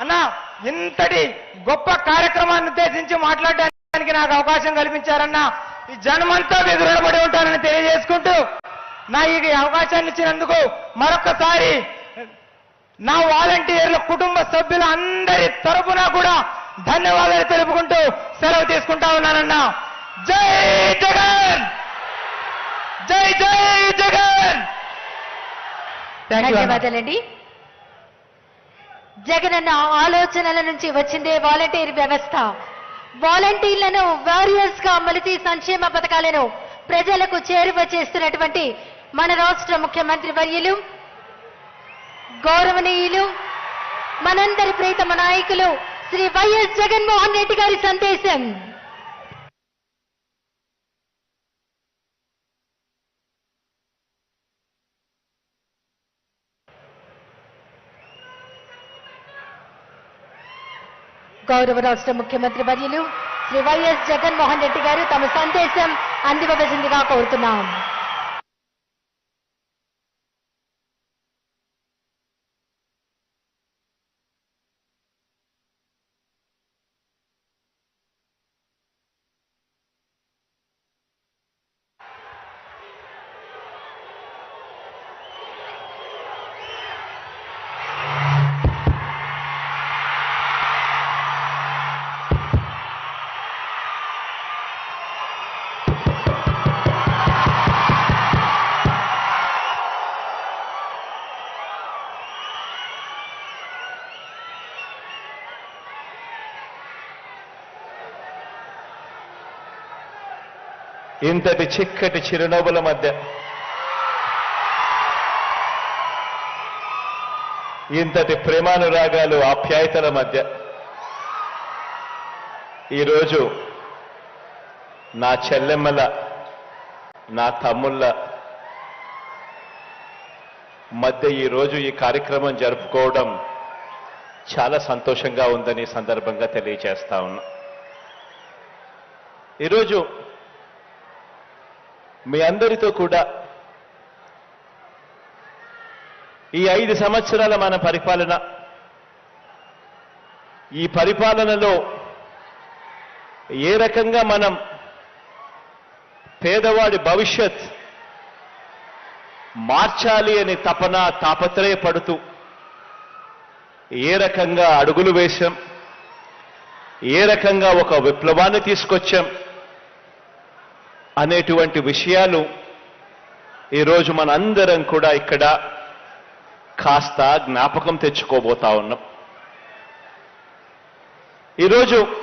అన్న ఇంతటి గొప్ప కార్యక్రమాన్ని ఉద్దేశించి మాట్లాడడానికి నాకు అవకాశం కల్పించారన్న ఈ జనమంతా మీకు రుణపడి ఉంటానని తెలియజేసుకుంటూ నా ఈ అవకాశాన్ని ఇచ్చినందుకు మరొకసారి నా వాలంటీర్ల కుటుంబ సభ్యుల అందరి తరపున కూడా ధన్యవాదాలు తెలుపుకుంటూ సెలవు తీసుకుంటా ఉన్నానన్న. జై జగన్! జై జై జగన్! ధన్యవాదాలండి. జగనన్న ఆలోచనల నుంచి వచ్చిందే వాలంటీర్ వ్యవస్థ. వాలంటీర్లను వారియర్స్గా మలిచి సంక్షేమ పథకాలను ప్రజలకు చేరువ చేస్తున్నటువంటి మన రాష్ట్ర ముఖ్యమంత్రి వర్యులు గౌరవనీయులు మనందరి ప్రీతమ నాయకులు శ్రీ వైఎస్ జగన్మోహన్ రెడ్డి గారి సందేశం. గౌరవ రాష్ట్ర ముఖ్యమంత్రి వర్యులు శ్రీ వైఎస్ జగన్మోహన్ రెడ్డి గారు తమ సందేశం అందివ్వవలసిందిగా కోరుతున్నాం. ఇంతటి చిక్కటి చిరునవ్వుల మధ్య ఇంతటి ప్రేమానురాగాలు ఆప్యాయతల మధ్య ఈరోజు నా చెల్లెమ్మల నా తమ్ముళ్ళ మధ్య ఈరోజు ఈ కార్యక్రమం జరుపుకోవడం చాలా సంతోషంగా ఉందని సందర్భంగా తెలియజేస్తా ఉన్నా. ఈరోజు మీ అందరితో కూడా ఈ ఐదు సంవత్సరాల మన పరిపాలన. ఈ పరిపాలనలో ఏ రకంగా మనం పేదవాడి భవిష్యత్ మార్చాలి అని తపన తాపత్రయపడుతూ ఏ రకంగా అడుగులు వేశాం ఏ రకంగా ఒక విప్లవాన్ని తీసుకొచ్చాం అనేటువంటి విషయాలు ఈరోజు మనందరం కూడా ఇక్కడ కాస్త జ్ఞాపకం తెచ్చుకోబోతా ఉన్నాం. ఈరోజు